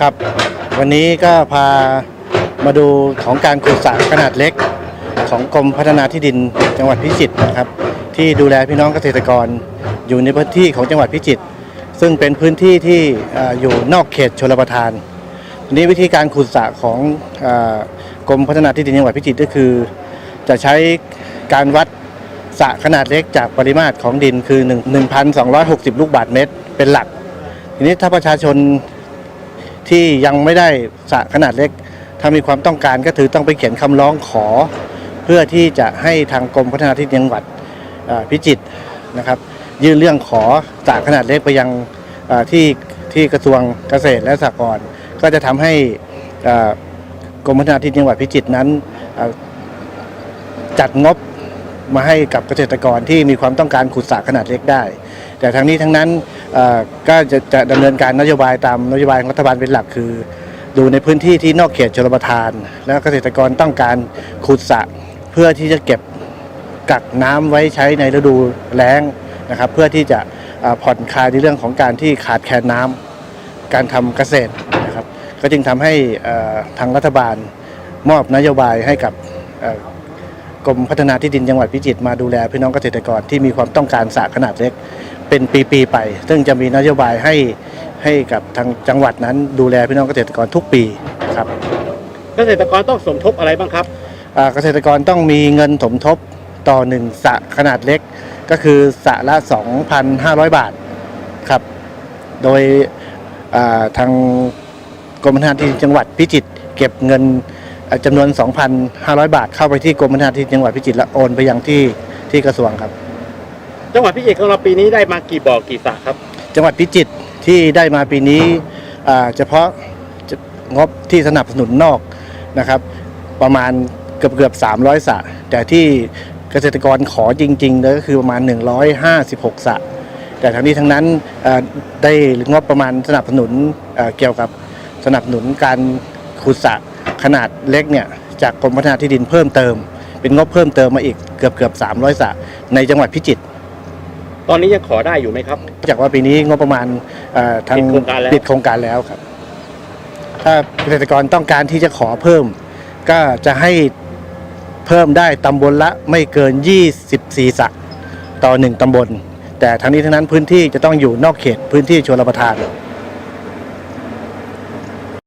ครับ วันนี้ก็พามาดูของการขุดสระขนาดเล็ก ของกรมพัฒนาที่ดินจังหวัดพิจิตรนะครับ ที่ดูแลพี่น้องเกษตรกร อยู่ในพื้นที่ของจังหวัดพิจิตรซึ่งเป็นพื้นที่ที่อยู่นอกเขตชลประทานทีนี้วิธีการขุดสระของอกรมพัฒนาที่ดินจังหวัดพิจิตรก็คือ จะใช้การวัดสระขนาดเล็กจากปริมาตรของดินคือ1 1,260 ลูกบาศก์เมตร เป็นหลัก ทีนี้ถ้าประชาชน ที่ยังไม่ได้สระขนาดเล็ก ถ้ามีความต้องการก็ถือต้องไปเขียนคำร้องขอ เพื่อที่จะให้ทางกรมพัฒนาที่ดินจังหวัดพิจิตรนะครับ ยื่นเรื่องขอสระขนาดเล็กไปยังที่ที่กระทรวงเกษตรและสหกรณ์ก็จะทำให้กรมพัฒนาที่ดินจังหวัดพิจิตรนั้นจัดงบ มาให้กับเกษตรกรที่มีความต้องการขุดสระขนาดเล็กได้ แต่ทั้งนี้ทั้งนั้นก็จะจะดำเนินการนโยบายตามนโยบายของรัฐบาลเป็นหลักคือดูในพื้นที่ที่นอกเขตชลประทาน แล้วเกษตรกรต้องการขุดสระเพื่อที่จะเก็บกักน้ำไว้ใช้ในฤดูแล้งนะครับเพื่อที่จะผ่อนคลายในเรื่องของการที่ขาดแคลนน้ำการทำเกษตรนะครับก็จึงทำให้ทางรัฐบาลมอบนโยบายให้กับ รมพัฒนาที่ดินจังหวัดพิจิตรมาดูแลพี่น้องเกษตรกรที่มีความต้องการสระขนาดเล็กเป็นปีๆไป ซึ่งจะมีนโยบายให้ให้กับทางจังหวัดนั้น ดูแลพี่น้องเกษตรกรทุกปีครับเกษตรกรต้องสมทบอะไรบ้างครับอ่าเกษตรกรต้องมีเงินสมทบต่อหนึ่งสระขนาดเล็ก ก็คือสระละ 2,500 บาทครับ โดยอ่าทางกรมพัฒนาที่ดินจังหวัดพิจิตรเก็บเงินอ่า จำนวน 2,500 บาทเข้าไปที่กรมพัฒนาที่ดินจังหวัดพิจิตรและโอนไปยังที่ที่กระทรวงครับ จังหวัดพิจิตรของเราปีนี้ได้มากี่บ่อกี่สระครับ จังหวัดพิจิตรที่ได้มาปีนี้อ่าเฉพาะจะงบที่สนับสนุนนอกนะครับ ประมาณเกือบเกือบ300สระแต่ที่เกษตรกรขอจริงๆเลยก็คือประมาณ 156สระแต่ทั้งนี้ทั้งนั้นเอ่อได้งบประมาณสนับสนุนเอ่อเกี่ยวกับสนับสนุนการขุดสระ ขนาดเล็กเนี่ยจากกรมพัฒนาที่ดินเพิ่มเติม เป็นงบเพิ่มเติมมาอีกเกือบเกือบ300สระในจังหวัดพิจิตรตอนนี้ยังขอได้อยู่ไหมครับ จากว่าปีนี้งบประมาณเอ่อทางปิดโครงการแล้วปิดโครงการแล้วครับ ถ้าเกษตรกรต้องการที่จะขอเพิ่ม ก็จะให้เพิ่มได้ตำบลละไม่เกิน 24สระต่อหนึ่งตำบล แต่ทั้งนี้ทั้งนั้นพื้นที่จะต้องอยู่นอกเขตพื้นที่ชลประทาน